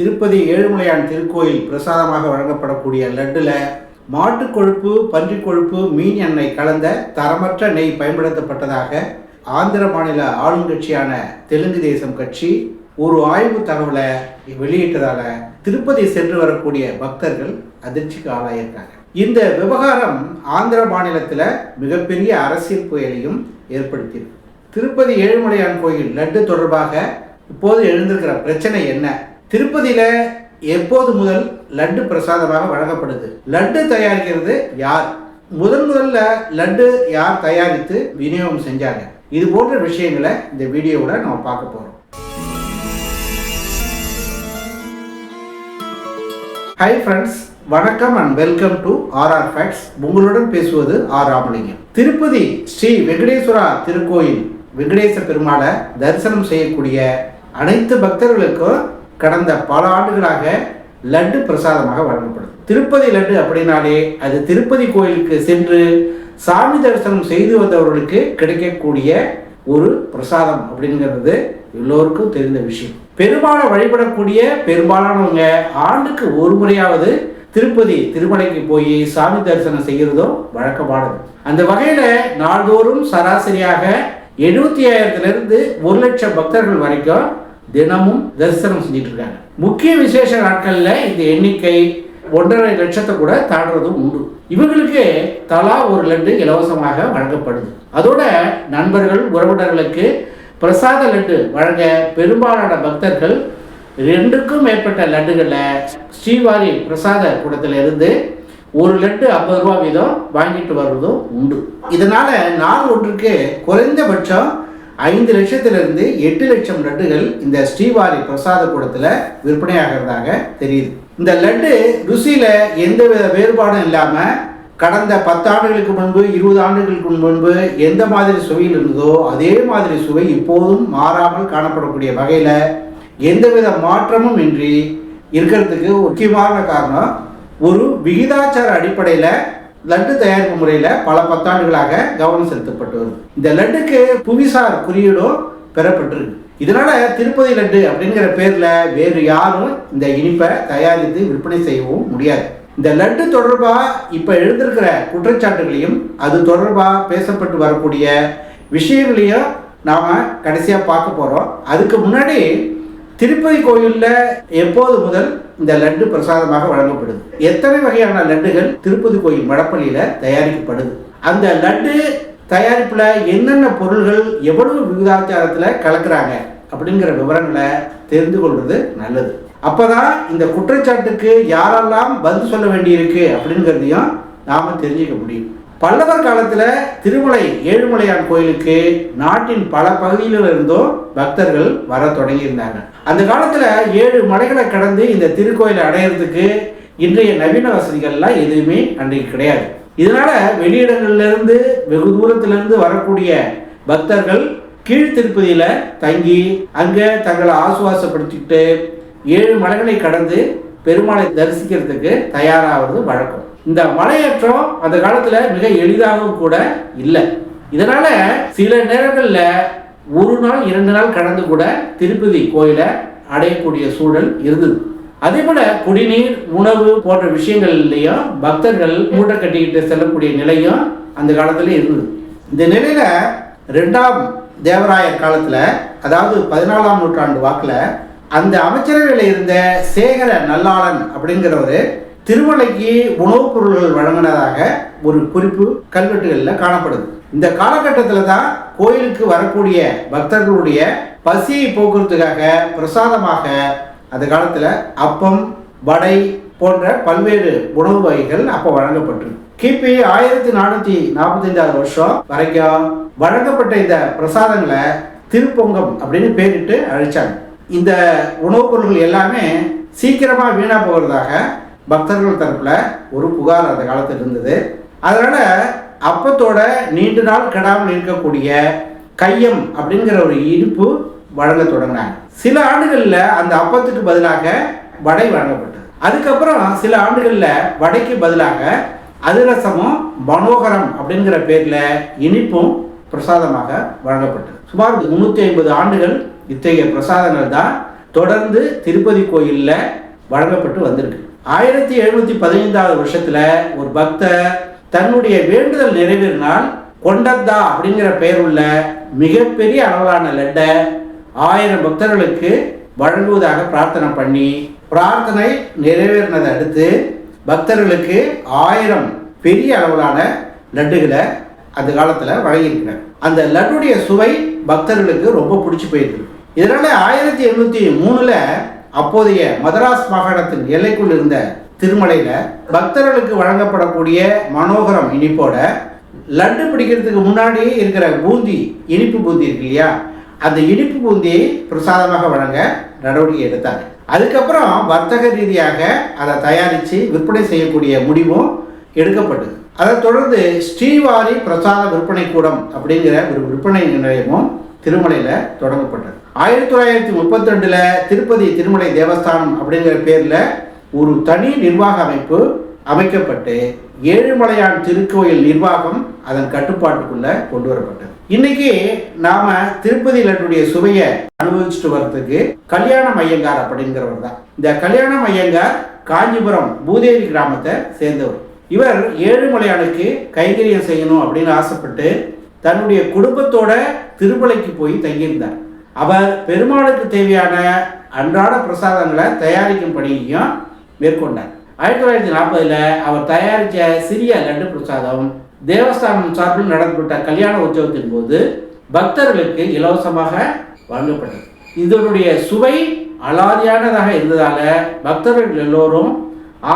திருப்பதி ஏழுமலையான் திருக்கோயில் பிரசாதமாக வழங்கப்படக்கூடிய லட்டுல மாட்டு கொழுப்பு பன்றி கொழுப்பு மீன் எண்ணெய் கலந்த தரமற்ற நெய் பயன்படுத்தப்பட்டதாக ஆந்திர மாநில ஆளுங்கட்சியான தெலுங்கு தேசம் கட்சி ஒரு ஆய்வு தகவலை வெளியிட்டதால திருப்பதி சென்று வரக்கூடிய பக்தர்கள் அதிர்ச்சிக்கு ஆளாயிருக்காங்க. இந்த விவகாரம் ஆந்திர மாநிலத்தில் மிகப்பெரிய அரசியல் புயலையும் ஏற்படுத்தியிருக்கு. திருப்பதி ஏழுமலையான் கோயில் லட்டு தொடர்பாக இப்போது எழுந்திருக்கிற பிரச்சனை என்ன? திருப்பதியில எப்போது முதல் லட்டு பிரசாதமாக வழங்கப்படுது? லட்டு தயாரிக்கிறது யார்? முதன் முதல்ல லட்டு யார் தயாரித்து விநியோகம் செஞ்சாங்க? இது போன்ற விஷயங்களை இந்த வீடியோவில் நம்ம பார்க்க போறோம். ஹை ஃப்ரெண்ட்ஸ் வணக்கம் and welcome to R R facts உங்களுடன் பேசுவது ஆர் ராமலிங்கம். திருப்பதி ஸ்ரீ வெங்கடேஸ்வரா திருக்கோயில் வெங்கடேச பெருமாளை தரிசனம் செய்யக்கூடிய அனைத்து பக்தர்களுக்கும் கடந்த பல ஆண்டுகளாக லட்டு பிரசாதமாக வழங்கப்படுது திருப்பதி லட்டு அப்படின்னாலே அது திருப்பதி கோயிலுக்கு சென்று சாமி தரிசனம் செய்து வந்தவர்களுக்கு கிடைக்கக்கூடிய ஒரு பிரசாதம் அப்படிங்கிறது எல்லோருக்கும் தெரிந்த விஷயம். பெரும்பாலும் வழிபடக்கூடிய பெரும்பாலானவங்க ஆண்டுக்கு ஒரு முறையாவது திருப்பதி திருமலைக்கு போய் சாமி தரிசனம் செய்கிறதும் வழக்கமானது. அந்த வகையில நாள்தோறும் சராசரியாக எழுபத்தி ஆயிரத்திலிருந்து ஒரு லட்சம் பக்தர்கள் வரைக்கும் தினமும் தரிசனம் செஞ்சுட்டு இருக்காங்க முக்கிய விசேஷ நாட்களில் இந்த எண்ணிக்கை ஒன்றரை லட்சத்தை கூட தாண்டுறதும் உண்டு. இவங்களுக்கு தலா ஒரு லட்டு இலவசமாக வழங்கப்படுது. அதோட நண்பர்கள் உறவினர்களுக்கு பிரசாத லட்டு வழங்க பெரும்பாலான பக்தர்கள் ரெண்டுக்கும் மேற்பட்ட லட்டுகளில் ஸ்ரீவாரி பிரசாத கூடத்தில் இருந்து ஒரு லட்டு ஐம்பது ரூபா வீதம் வாங்கிட்டு வர்றதும் உண்டு. இதனால நாள் ஒன்றுக்கு குறைந்தபட்சம் ஐந்து லட்சத்திலிருந்து எட்டு லட்சம் லட்டுகள் இந்த ஸ்ரீவாரி பிரசாத கூடத்தில் விற்பனையாகிறதாக தெரியுது. இந்த லட்டு ருசியில் எந்தவித வேறுபாடும் இல்லாமல் கடந்த பத்தாண்டுகளுக்கு முன்பு இருபது ஆண்டுகளுக்கு முன்பு எந்த மாதிரி சுவையில் இருந்ததோ அதே மாதிரி சுவை இப்போதும் மாறாமல் காணப்படக்கூடிய வகையில் எந்தவித மாற்றமும் இன்றி இருக்கிறதுக்கு முக்கியமான காரணம் ஒரு விகிதாச்சார அடிப்படையில் லட்டு தயாரிப்பு முறையில் பல பத்தாண்டுகளாக கவனம் செலுத்தப்பட்டு வருது. இந்த லட்டுக்கு புவிசார் குறியீடும் பெறப்பட்டிருக்கு. இதனால திருப்பதி லட்டு அப்படிங்கிற பேர்ல வேறு யாரும் இந்த இனிப்பை தயாரித்து விற்பனை செய்யவும் முடியாது. இந்த லட்டு தொடர்பா இப்ப எழுந்திருக்கிற குற்றச்சாட்டுகளையும் அது தொடர்பா பேசப்பட்டு வரக்கூடிய விஷயங்களையும் நாம கடைசியா பார்க்க போறோம். அதுக்கு முன்னாடி திருப்பதி கோயிலில் எப்போது முதல் இந்த லட்டு பிரசாதமாக வழங்கப்படுது? எத்தனை வகையான லட்டுகள் திருப்பதி கோயில் மடப்பள்ளியில் தயாரிக்கப்படுது? அந்த லட்டு தயாரிப்பில் என்னென்ன பொருள்கள் எவ்வளவு விகிதாச்சாரத்தில் கலக்குறாங்க அப்படிங்கிற விவரங்களை தெரிந்து கொள்வது நல்லது. அப்போதான் இந்த குற்றச்சாட்டுக்கு யாரெல்லாம் பதில் சொல்ல வேண்டியிருக்கு அப்படிங்கிறதையும் நாம் தெரிஞ்சுக்க முடியும். பல்லவர் காலத்தில் திருமலை ஏழுமலையான் கோயிலுக்கு நாட்டின் பல பகுதியில இருந்தும் பக்தர்கள் வர தொடங்கியிருந்தாங்க. அந்த காலத்தில் ஏழு மலைகளை கடந்து இந்த திருக்கோயிலை அடையிறதுக்கு இன்றைய நவீன வசதிகள்லாம் எதுவுமே அன்றைக்கு கிடையாது. இதனால வெளியிடங்கள்லேருந்து வெகு தூரத்திலிருந்து வரக்கூடிய பக்தர்கள் கீழ்த்திருப்பதியில் தங்கி அங்கே தங்களை ஆசுவாசப்படுத்திக்கிட்டு ஏழு மலைகளை கடந்து பெருமாளை தரிசிக்கிறதுக்கு தயாராகிறது வழக்கம். இந்த மலையேற்றம் அந்த காலத்துல மிக எளிதாகவும் கூட இல்லை. இதனால சில நேரங்களில் ஒரு நாள் இரண்டு நாள் கடந்து கூட திருப்பதி கோயிலை அடையக்கூடிய சூழல் இருந்தது. அதே போல குடிநீர் உணவு போன்ற விஷயங்கள்லையும் பக்தர்கள் மூட்டை கட்டிக்கிட்டு செல்லக்கூடிய நிலையும் அந்த காலத்துல இருந்தது. இந்த நிலையில ரெண்டாம் தேவராயர் காலத்துல அதாவது பதினாலாம் நூற்றாண்டு வாக்குல அந்த அமைச்சரவையில் இருந்த சேகர நல்லாளன் அப்படிங்கிறவர் திருமலைக்கு உணவுப் பொருள்கள் வழங்கினதாக ஒரு குறிப்பு கல்வெட்டுகளில் காணப்படுது. இந்த காலகட்டத்தில் தான் கோயிலுக்கு வரக்கூடிய பக்தர்களுடைய பசியை போக்குறதுக்காக பிரசாதமாக அந்த காலத்தில் அப்பம் வடை போன்ற பல்வேறு உணவு வகைகள் அப்போ வழங்கப்பட்டிருக்கு. கிபி ஆயிரத்தி நானூற்றி நாற்பத்தைந்தாவது வருஷம் வரைக்கும் வழங்கப்பட்ட இந்த பிரசாதங்களை திருப்பொங்கம் அப்படின்னு பேரிட்டு அழைச்சாங்க. இந்த உணவுப் பொருட்கள் எல்லாமே சீக்கிரமாக வீணாக போகிறதாக பக்தர்கள் தரப்பில் ஒரு புகார் அந்த காலத்தில் இருந்தது. அதனால் அப்பத்தோட நீண்ட நாள் கெடாமல் இருக்கக்கூடிய கையம் அப்படிங்கிற ஒரு இனிப்பு வழங்க தொடங்கினாங்க. சில ஆண்டுகளில் அந்த அப்பத்துக்கு பதிலாக வடை வழங்கப்பட்டது. அதுக்கப்புறம் சில ஆண்டுகளில் வடைக்கு பதிலாக அதிரசமும் மனோகரம் அப்படிங்கிற பேரில் இனிப்பும் பிரசாதமாக வழங்கப்பட்டது. சுமார் முன்னூற்றி ஐம்பது ஆண்டுகள் இத்தகைய பிரசாதங்கள் தான் தொடர்ந்து திருப்பதி கோயிலில் வழங்கப்பட்டு வந்திருக்கு. ஆயிரத்தி எழுநூத்தி பதினைந்தாவது வருஷத்துல ஒரு பக்தர் தன்னுடைய வேண்டுதல் நிறைவேறினால் கொண்டத்தா அப்படிங்கிற பெயர் உள்ள மிகப்பெரிய அளவிலான லெட்டை ஆயிரம் பக்தர்களுக்கு வழங்குவதாக பிரார்த்தனை பண்ணி பிரார்த்தனை நிறைவேறினதை அடுத்து பக்தர்களுக்கு ஆயிரம் பெரிய அளவிலான லட்டுகளை அந்த காலத்தில் வழங்கியிருக்கிறார். அந்த லட்டுடைய சுவை பக்தர்களுக்கு ரொம்ப பிடிச்சி போயிருக்கு. இதனால ஆயிரத்தி எண்ணூற்றி மூணில் அப்போதைய மதராஸ் மாகாணத்தின் எல்லைக்குள் இருந்த திருமலையில் பக்தர்களுக்கு வழங்கப்படக்கூடிய மனோகரம் இனிப்போட லட்டு பிடிக்கிறதுக்கு முன்னாடியே இருக்கிற பூந்தி இனிப்பு பூந்தி இருக்கு இல்லையா? அந்த இனிப்பு பூந்தியை பிரசாதமாக வழங்க நடவடிக்கை எடுத்தாங்க. அதுக்கப்புறம் வர்த்தக ரீதியாக அதை தயாரித்து விற்பனை செய்யக்கூடிய முடிவும் எடுக்கப்பட்டது. அதைத் தொடர்ந்து ஸ்ரீவாரி பிரசாத விற்பனை கூடம் அப்படிங்கிற ஒரு விற்பனை நிலையமும் திருமலையில் தொடங்கப்பட்டது. ஆயிரத்தி தொள்ளாயிரத்தி முப்பத்தி ரெண்டுல திருப்பதி திருமலை தேவஸ்தானம் அப்படிங்கிற பேரில் ஒரு தனி நிர்வாக அமைப்பு அமைக்கப்பட்டு ஏழுமலையான் திருக்கோயில் நிர்வாகம் அதன் கட்டுப்பாட்டுக்குள்ள கொண்டு வரப்பட்டது. இன்னைக்கு நாம திருப்பதி லட்டுடைய சுவையை அனுபவிச்சுட்டு வர்றதுக்கு கல்யாணம் ஐயங்கார் அப்படிங்கிறவர் தான். இந்த கல்யாணம் ஐயங்கார் காஞ்சிபுரம் பூதேவி கிராமத்தை சேர்ந்தவர். இவர் ஏழுமலையானுக்கு கைங்கரியம் செய்யணும் அப்படின்னு ஆசைப்பட்டு தன்னுடைய குடும்பத்தோட திருமலைக்கு போய் தங்கியிருந்தார். அவர் பெருமாளுக்கு தேவையான அன்றாட பிரசாதங்களை தயாரிக்கும் பணியையும் மேற்கொண்டார். ஆயிரத்தி தொள்ளாயிரத்தி நாற்பதில் அவர் தயாரித்த சிறிய லட்டு பிரசாதம் தேவஸ்தானம் சார்பில் நடத்தப்பட்ட கல்யாண உற்சவத்தின் போது பக்தர்களுக்கு இலவசமாக வழங்கப்பட்டது. இதனுடைய சுவை அலாதியானதாக இருந்ததால் பக்தர்கள் எல்லோரும்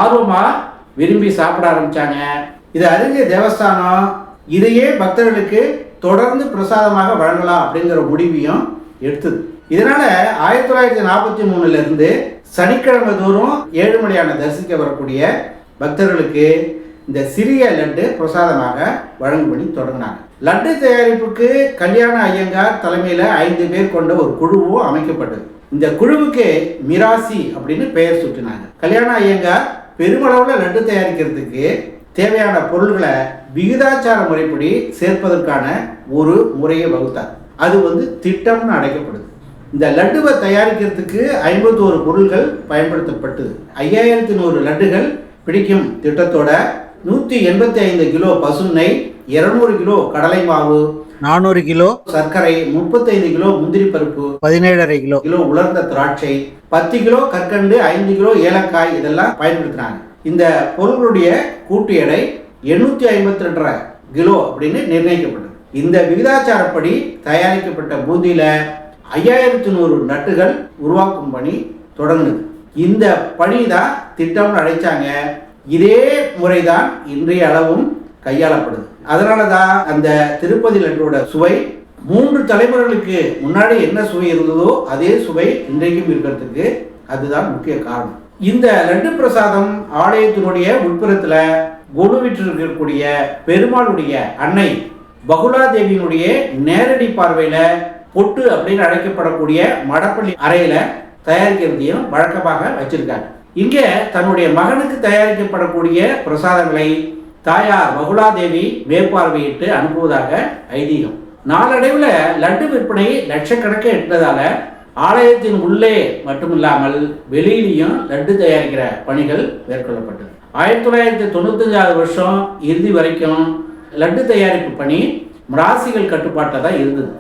ஆர்வமாக விரும்பி சாப்பிட ஆரம்பித்தாங்க இதை அறிஞ்ச தேவஸ்தானம் இதையே பக்தர்களுக்கு தொடர்ந்து பிரசாதமாக வழங்கலாம் அப்படிங்கிற முடிவையும் எடுத்தது. இதனால ஆயிரத்தி தொள்ளாயிரத்தி நாற்பத்தி மூணுல இருந்து சனிக்கிழமை தோறும் மணியான தரிசிக்க வரக்கூடிய பக்தர்களுக்கு இந்த சிறிய லட்டு பிரசாதமாக வழங்கும்படி தொடங்கினாங்க. லட்டு தயாரிப்புக்கு கல்யாண ஐயங்கார் தலைமையில் ஐந்து பேர் கொண்ட ஒரு குழுவும் அமைக்கப்பட்டது. இந்த குழுவுக்கு மிராசி அப்படின்னு பெயர் சுட்டினாங்க. கல்யாண ஐயங்கார் பெருமளவில் லட்டு தயாரிக்கிறதுக்கு தேவையான பொருள்களை விகிதாச்சார முறைப்படி சேர்ப்பதற்கான ஒரு முறையை வகுத்தார். அது வந்து திட்டம்னு அழைக்கப்படுது இந்த லட்டுவை தயாரிக்கிறதுக்கு ஐம்பத்தோரு பொருள்கள் பயன்படுத்தப்பட்டது. ஐயாயிரத்தி நூறு லட்டுகள் பிடிக்கும் திட்டத்தோட நூற்றி எண்பத்தி ஐந்து கிலோ பசுனை இருநூறு கிலோ கடலை மாவு நானூறு கிலோ சர்க்கரை முப்பத்தைந்து கிலோ முந்திரி பருப்பு பதினேழரை கிலோ. கிலோ உலர்ந்த திராட்சை பத்து கிலோ கற்கண்டு ஐந்து கிலோ ஏலக்காய் இதெல்லாம் பயன்படுத்தினாங்க இந்த பொருளுடைய கூட்டு எடை எண்ணூற்றி ஐம்பத்தி ரெண்டரை கிலோ அப்படின்னு நிர்ணயிக்கப்பட்டது. இந்த விகிதாச்சாரப்படி தயாரிக்கப்பட்ட பூந்தியில் ஐயாயிரத்தி நூறு நட்டுகள் உருவாக்கும் பணி தொடங்குது. இந்த பணி தான் திட்டம்னு அழைச்சாங்க. இதே முறைதான் இன்றைய அளவும் கையாளப்படுது. அதனால தான் அந்த திருப்பதி லட்டோட சுவை மூன்று தலைமுறைகளுக்கு முன்னாடி என்ன சுவை இருந்ததோ அதே சுவை இன்றைக்கும் இருக்கிறதுக்கு அதுதான் முக்கிய காரணம். இந்த லட்டு பிரசாதம் ஆலயத்தினுடைய உட்புறத்தில் கொலுவிட்டு இருக்கக்கூடிய பெருமாளுடைய அன்னை பகுலாதேவியினுடைய நேரடி பார்வையில பொட்டு அப்படின்னு அழைக்கப்படக்கூடிய மடப்பள்ளி அறையில தயாரிக்கிறதையும் வழக்கமாக வச்சிருக்காங்க. இங்க தன்னுடைய மகனுக்கு தயாரிக்கப்படக்கூடிய பிரசாதங்களை தாயார் பகுலாதேவி மேற்பார்வையிட்டு அனுப்புவதாக ஐதீகம். நாளடைவில் லட்டு விற்பனை லட்சக்கணக்கே எட்டதால ஆலயத்தின் உள்ளே மட்டுமில்லாமல் வெளியிலையும் லட்டு தயாரிக்கிற பணிகள் மேற்கொள்ளப்பட்டது. ஆயிரத்தி தொள்ளாயிரத்தி தொண்ணூத்தஞ்சாவது வருஷம் இறுதி வரைக்கும் லட்டு தயாரிப்பு பணி மிராசிகள் கட்டுப்பாட்டில் தான் இருந்தது.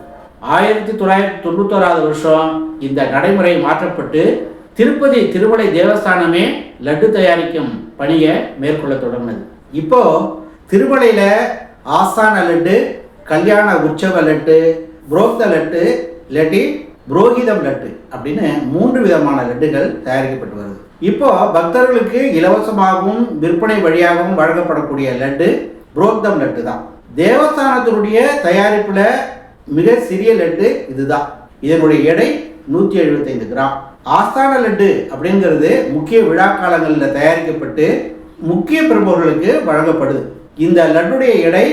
ஆயிரத்தி தொள்ளாயிரத்தி தொண்ணூத்தோராவது வருஷம் இந்த நடைமுறை மாற்றப்பட்டு திருப்பதி திருமலை தேவஸ்தானமே லட்டு தயாரிக்கும் பணியை மேற்கொள்ள தொடங்கினது. இப்போ திருமலையில் ஆஸ்தான லட்டு கல்யாண உற்சவ லட்டு புரோக்த லட்டு இல்லாட்டி புரோகிதம் லட்டு அப்படின்னு மூன்று விதமான லட்டுகள் தயாரிக்கப்பட்டு வருது. இப்போ பக்தர்களுக்கு இலவசமாகவும் விற்பனை வழியாகவும் வழங்கப்படக்கூடிய லட்டு புரோக்தம் லட்டு தான். தேவஸ்தானத்தினுடைய தயாரிப்பில் மிக சிறிய லட்டு இதுதான். இதனுடைய எடை நூற்றி எழுபத்தைந்து கிராம். ஆஸ்தான லட்டு அப்படிங்கிறது முக்கிய விழா காலங்களில் தயாரிக்கப்பட்டு முக்கிய பிரபுகளுக்கு வழங்கப்படுது. இந்த லட்டுடைய எடை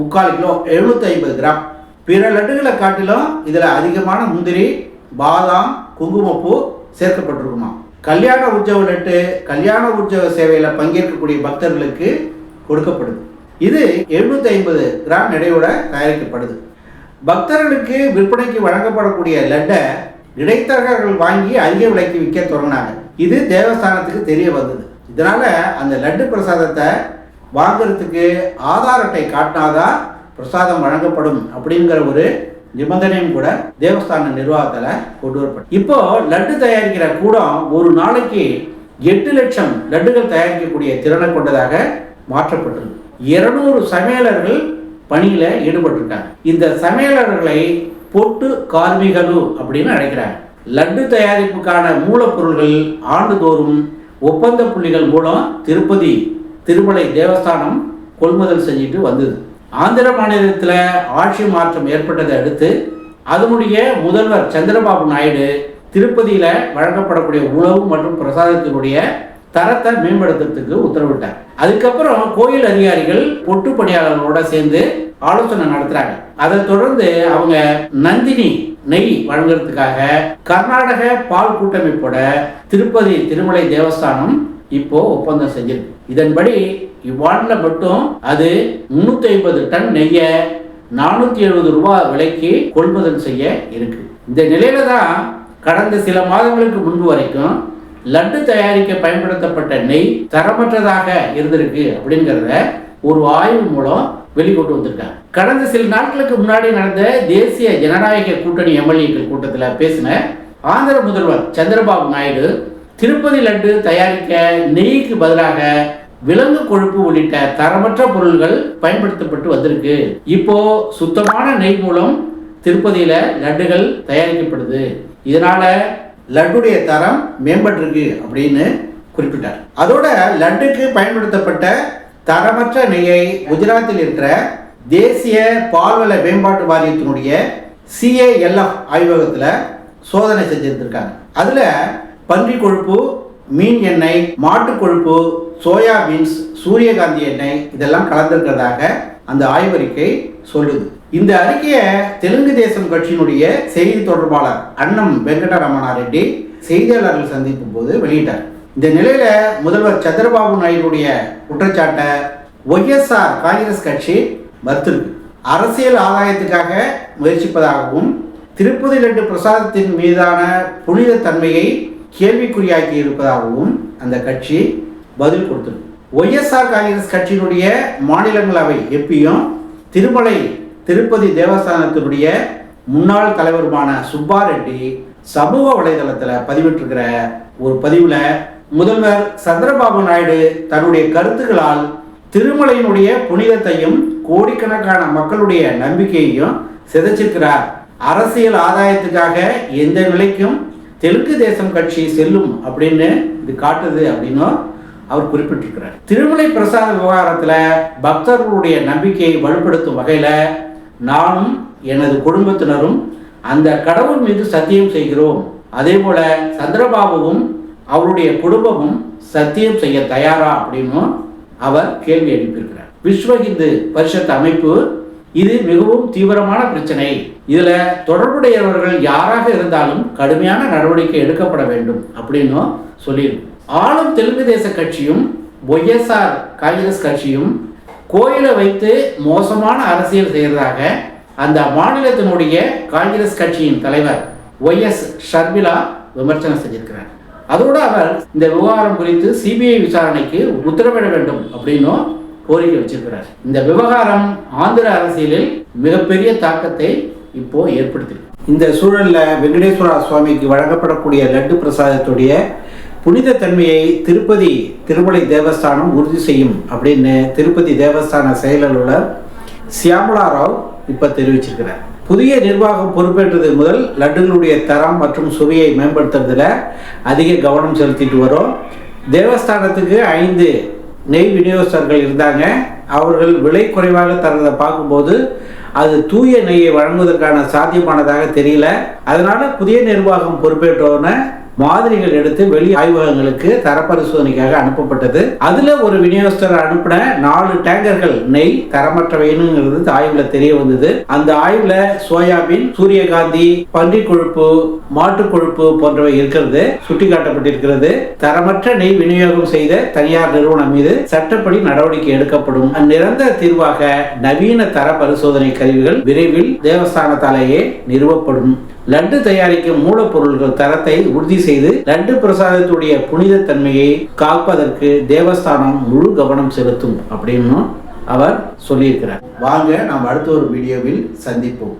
முக்கால் கிலோ எழுநூத்தி ஐம்பது கிராம். பிற லட்டுகளை காட்டிலும் இதில் அதிகமான முந்திரி பாதாம் குங்குமப்பூ சேர்க்கப்பட்டிருக்குமா? கல்யாண உற்சவ லட்டு கல்யாண உற்சவ சேவையில் பங்கேற்கக்கூடிய பக்தர்களுக்கு கொடுக்கப்படுது. இது எழுநூத்தி ஐம்பது கிராம் எடையோட தயாரிக்கப்படுது. பக்தர்களுக்கு விற்பனைக்கு வழங்கப்படக்கூடிய லட்டை இடைத்தரகர்கள் வாங்கி அதிக விலைக்கு விற்க தொடங்கினாங்க. இது தேவஸ்தானத்துக்கு தெரிய வந்தது. இதனால அந்த லட்டு பிரசாதத்தை வாங்குறதுக்கு ஆதார் அட்டை காட்டினாதான் பிரசாதம் வழங்கப்படும் அப்படிங்கிற ஒரு நிபந்தனையும் கூட தேவஸ்தான நிர்வாகத்தில் கொண்டு வரப்படும் இப்போ லட்டு தயாரிக்கிற கூடம் ஒரு நாளைக்கு எட்டு லட்சம் லட்டுகள் தயாரிக்கக்கூடிய திறனை கொண்டதாக மாற்றப்பட்டிருக்கு. இருநூறு சமையலர்கள் பணியில் ஈடுபட்டிருக்காங்க. இந்த சமையலர்களை பொட்டு கார்மிகலு அப்படின்னு அழைக்கிறாங்க. லட்டு தயாரிப்புக்கான மூலப்பொருள்கள் ஆண்டுதோறும் ஒப்பந்த புள்ளிகள் மூலம் திருப்பதி திருமலை தேவஸ்தானம் கொள்முதல் செஞ்சுட்டு வந்தது. ஆந்திர மாநிலத்தில் ஆட்சி மாற்றம் ஏற்பட்டதை அடுத்து அதனுடைய முதல்வர் சந்திரபாபு நாயுடு திருப்பதியில் வழங்கப்படக்கூடிய உணவு மற்றும் பிரசாதத்தினுடைய தரத்தை மேம்படுத்துறதுக்கு உத்தரவிட்டார். அதுக்கப்புறம் கோயில் அதிகாரிகள் பொட்டு பணியாளர்களோட சேர்ந்து ஆலோசனை நடத்துறாங்க. அதை தொடர்ந்து அவங்க நந்தினி நெய் வழங்குறதுக்காக கர்நாடக பால் கூட்டமைப்போட திருப்பதி திருமலை தேவஸ்தானம் இப்போ ஒப்பந்தம் செஞ்சிருக்கு. இதன்படி இவ்வாண்டில் மட்டும் அது முன்னூத்தி ஐம்பது டன் நெய்யை நானூத்தி எழுபது ரூபாய் விலைக்கு கொள்முதல் செய்ய இருக்கு. இந்த நிலையில தான் கடந்த சில மாதங்களுக்கு முன்பு வரைக்கும் லட்டு தயாரிக்க பயன்படுத்தப்பட்ட நெய் தரமற்றதாக இருந்திருக்கு அப்படிங்கிறத ஒரு ஆய்வு மூலம் வெளிக்கொண்டு வந்திருக்காங்க. கடந்த சில நாட்களுக்கு முன்னாடி நடந்த தேசிய ஜனநாயக கூட்டணி எம்எல்ஏக்கள் கூட்டத்தில் பேசின ஆந்திர முதல்வர் சந்திரபாபு நாயுடு திருப்பதி லட்டு தயாரிக்க நெய்க்கு பதிலாக விலங்கு கொழுப்பு உள்ளிட்ட தரமற்ற பொருள்கள் பயன்படுத்தப்பட்டு வந்திருக்கு. இப்போ சுத்தமான நெய் மூலம் திருப்பதியில லட்டுகள் தயாரிக்கப்படுது. இதனால லட்டுடைய தரம் மேம்பட்டிருக்கு அப்படின்னு குறிப்பிட்டார். அதோட லட்டுக்கு பயன்படுத்தப்பட்ட தரமற்ற நெய்யை குஜராத்தில் இருக்கிற தேசிய பால்வள மேம்பாட்டு வாரியத்தினுடைய சிஏஎல்எஃப் ஆய்வகத்தில் சோதனை செஞ்சிருந்திருக்காங்க. அதில் பன்றி கொழுப்பு மீன் எண்ணெய் மாட்டு கொழுப்பு சோயா பீன்ஸ் சூரியகாந்தி எண்ணெய் இதெல்லாம் கலந்திருக்கிறதாக அந்த ஆய்வறிக்கை சொல்லுது. இந்த அறிக்கையை தெலுங்கு தேசம் கட்சியினுடைய செய்தி தொடர்பாளர் அன்னம் வெங்கடரமணா ரெட்டி செய்தியாளர்கள் சந்திக்கும் போது வெளியிட்டார். இந்த நிலையில முதல்வர் சந்திரபாபு நாயுடைய குற்றச்சாட்டை ஒய்எஸ்ஆர் காங்கிரஸ் கட்சி மறுத்திருக்கு. அரசியல் ஆதாயத்துக்காக முயற்சிப்பதாகவும் திருப்பதி லட்டு பிரசாதத்தின் மீதான புனித தன்மையை கேள்விக்குறியாக்கி இருப்பதாகவும் அந்த கட்சி பதில் கொடுத்திருக்கு. ஒய்எஸ்ஆர் காங்கிரஸ் கட்சியினுடைய மாநிலங்களவை எப்பியும் திருமலை திருப்பதி தேவஸ்தானத்தினுடைய முன்னாள் தலைவருமான சுப்பா ரெட்டி சமூக வலைதளத்தில் பதிவிட்டிருக்கிற ஒரு பதிவில் முதல்வர் சந்திரபாபு நாயுடு தன்னுடைய கருத்துக்களால் திருமலையினுடைய புனிதத்தையும் கோடிக்கணக்கான மக்களுடைய நம்பிக்கையையும் சிதைச்சிருக்கிறார். அரசியல் ஆதாயத்துக்காக எந்த நிலைக்கும் தெலுங்கு தேசம் கட்சி செல்லும் அப்படின்னு இது காட்டுது அப்படின்னும் அவர் குறிப்பிட்டிருக்கிறார். திருமலை பிரசாத விவகாரத்தில் பக்தர்களுடைய நம்பிக்கையை வலுப்படுத்தும் வகையில் நானும் எனது குடும்பத்தினரும் அந்த கடவுள் மீது சத்தியம் செய்கிறோம். அதே போல சந்திரபாபுவும் அவருடைய குடும்பமும் சத்தியம் செய்ய தயாரா அப்படின்னும் அவர் கேள்வி எழுப்பியிருக்கிறார். விஸ்வ இந்து பரிஷத் அமைப்பு இது மிகவும் தீவிரமான பிரச்சனை. இதுல தொடர்புடையவர்கள் யாராக இருந்தாலும் கடுமையான நடவடிக்கை எடுக்கப்பட வேண்டும் அப்படின்னும் சொல்லியிருக்கும். ஆளும் தெலுங்கு தேச கட்சியும் ஒய்எஸ்ஆர் காங்கிரஸ் கட்சியும் கோயிலை வைத்து மோசமான அரசியல் செய்கிறதாக அந்த மாநிலத்தினுடைய காங்கிரஸ் கட்சியின் தலைவர் ஒய் எஸ் ஷர்மிளா விமர்சனம் செஞ்சிருக்கிறார். அதோடு அவர் இந்த விவகாரம் குறித்து சிபிஐ விசாரணைக்கு உத்தரவிட வேண்டும் அப்படின்னும் கோரிக்கை வச்சிருக்கிறார். இந்த விவகாரம் ஆந்திர அரசியலில் மிகப்பெரிய தாக்கத்தை இப்போ ஏற்படுத்தியிருக்கு. இந்த சூழலில் வெங்கடேஸ்வரா சுவாமிக்கு வழங்கப்படக்கூடிய லட்டு பிரசாதத்துடைய புனித தன்மையை திருப்பதி திருமலை தேவஸ்தானம் உறுதி செய்யும் அப்படின்னு திருப்பதி தேவஸ்தான செயலாளர் சியாமலா ராவ் இப்போ தெரிவிச்சிருக்கிறார். புதிய நிர்வாகம் பொறுப்பேற்றது முதல் லட்டுகளுடைய தரம் மற்றும் சுவையை மேம்படுத்துறதுல அதிக கவனம் செலுத்திட்டு வரும். தேவஸ்தானத்துக்கு ஐந்து நெய் விநியோகஸ்தர்கள் இருந்தாங்க. அவர்கள் விலை குறைவாக தரதை பார்க்கும்போது அது தூய நெய்யை வழங்குவதற்கான சாத்தியமானதாக தெரியல. அதனால புதிய நிர்வாகம் பொறுப்பேற்றோன்னு மாதிரிகள் எடுத்து வெளி ஆய்வகங்களுக்கு தர பரிசோதனைக்காக அனுப்பப்பட்டது. அதுல ஒரு விநியோகஸ்தர் அனுப்பின நாலு டேங்கர்கள் நெய் தரமற்றவைங்கிறது ஆய்வுல தெரிய வந்தது. அந்த ஆய்வுல சோயாபீன் சூரியகாந்தி பன்றி கொழுப்பு மாட்டு கொழுப்பு போன்றவை இருக்கிறது சுட்டிக்காட்டப்பட்டிருக்கிறது. தரமற்ற நெய் விநியோகம் செய்த தனியார் நிறுவனம் மீது சட்டப்படி நடவடிக்கை எடுக்கப்படும். நிரந்தர தீர்வாக நவீன தர பரிசோதனை கருவிகள் விரைவில் தேவஸ்தானத்தாலேயே நிறுவப்படும். லட்டு தயாரிக்கும் மூலப்பொருள்கள் தரத்தை உறுதி செய்து லட்டு பிரசாதத்துடைய புனித தன்மையை காப்பதற்கு தேவஸ்தானம் முழு கவனம் செலுத்தும் அப்படின்னு அவர் சொல்லியிருக்கிறார். வாங்க நாம் அடுத்த ஒரு வீடியோவில் சந்திப்போம்.